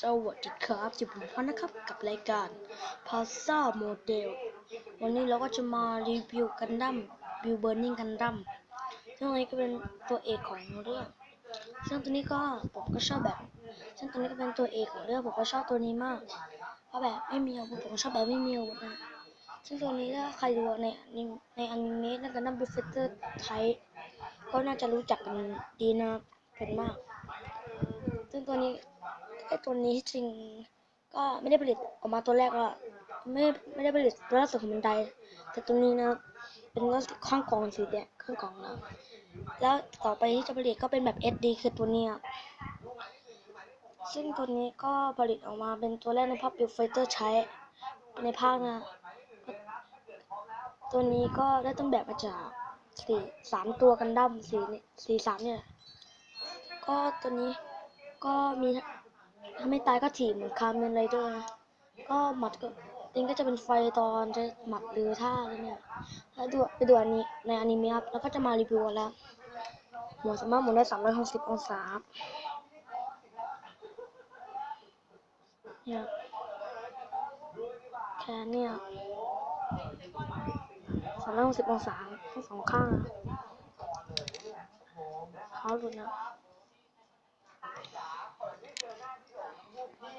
สวัสดีครับจิผมพันนะครับกับรายการ p a s a Model วันนี้เราก็จะมารีวิวกันดั้มบิวเบอร์นิงกันดั้มซึ่งอันนี้ก็เป็นตัวเอกของเรื่อง ซึ่งตัวนี้ก็ผมก็ชอบแบบ ซึ่งตัวนี้ก็เป็นตัวเอกของเรื่องผมก็ชอบตัวนี้มาก เพราะแบบไม่มีอาวุธผมก็ชอบแบบไม่มีอาวุธนะซึ่งตัวนี้ถ้าใครดูในในในอนิเมะนั่นก็นัมบิฟเตอร์ไทก็น่าจะรู้จักกันดีนะเป็นมาก ซึ่งตัวนี้ ตัวนี้จริงก็ไม่ได้ผลิตออกมาตัวแรกก็ไม่ไม่ได้ผลิตตัวล่าสุดของบันไดแต่ตัวนี้นะเป็นรถข้างกล่องสีแดงข้างกล่องนะแล้วต่อไปที่จะผลิตก็เป็นแบบ SD คือตัวนี้ซึ่งตัวนี้ก็ผลิตออกมาเป็นตัวแรกในภาพบิวไฟเตอร์ใช้ในภาคนะ ตัวนี้ก็ได้ต้นแบบมาจากสี่สามตัวกันดั้มสีสีสามเนี่ย ก็ตัวนี้ก็มี ถ้าไม่ตายก็ถีบเหมือนคาร์เมนไรเดอร์นะก็หมัดก็เองก็จะเป็นไฟตอนจะหมัดหรือท่าอะไรเนี่ยแล้วดูไปดูอันนี้ในอนิเมะครับแล้วก็จะมารีวิวแล้วหมุนสามารถหมุนได้360องศาครับเนี่ยแค่เนี่ย360อยหกสิบองศาทั้งสองข้างอะเขาหลุดนะ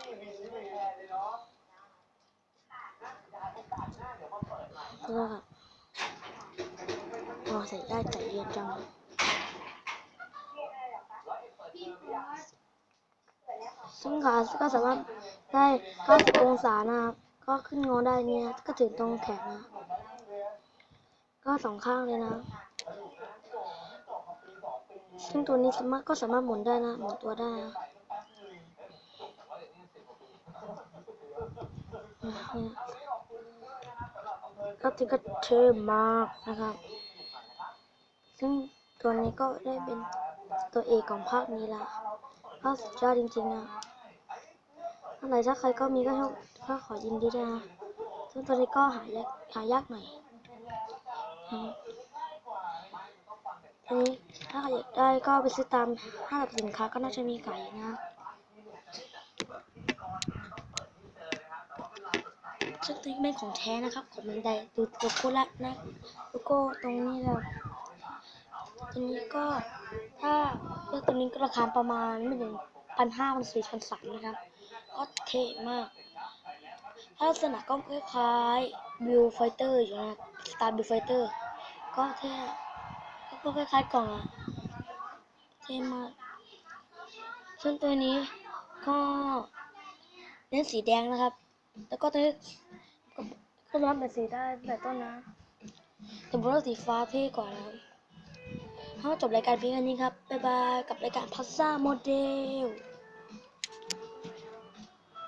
นี่ค่ะพอใส่ได้ใจเย็นจังซึ่งขาก็สามารถได้90องศานะครับก็ขึ้นงอได้เนี่ย ก็ถึงตรงแขนนะ ก็สองข้างเลยนะ ซึ่งตัวนี้สามารถก็สามารถหมุนได้นะ หมุนตัวได้นะเนี่ย ก็ถึงก็เท่มากนะครับ ซึ่งตัวนี้ก็ได้เป็นตัวเอกของภาคนี้ละก็สุดยอดจริงๆนะอะไรถ้าใครก็มีก็ก็ขอยินดีด้วยนะซึ่งตัวนี้ก็หายากหายากหน่อยอันนี้ถ้าใครอยากได้ก็ไปซื้อตามห้างสรรพสินค้าก็น่าจะมีขายนะ ซึ่งตัวนี้เป็นของแท้นะครับ ของบันไดดูโลโก้ละนะโลโก้ตรงนี้แล้วตัวนี้ก็ถ้าเลือกตัวนี้ก็ราคาประมาณไม่ถึงพันห้าพันสี่พันสามนะครับ ก็เท่มาก ถ้าลักษณะก็คล้ายๆบิวไฟเตอร์อยู่นะสตาร์บิวไฟเตอร์ก็เท่ก็คล้ายๆกล่องอะเท่มากส่วนตัวนี้ก็เน้นสีแดงนะครับ แล้วก็ตัวนี้ ก็รับแบบสีได้แบบต้นนะแต่บุรุษสีฟ้าเท่กว่านะถ้าจบรายการเพียงแค่นี้ครับ บ๊ายบาย กับรายการพัซซ่าโมเดล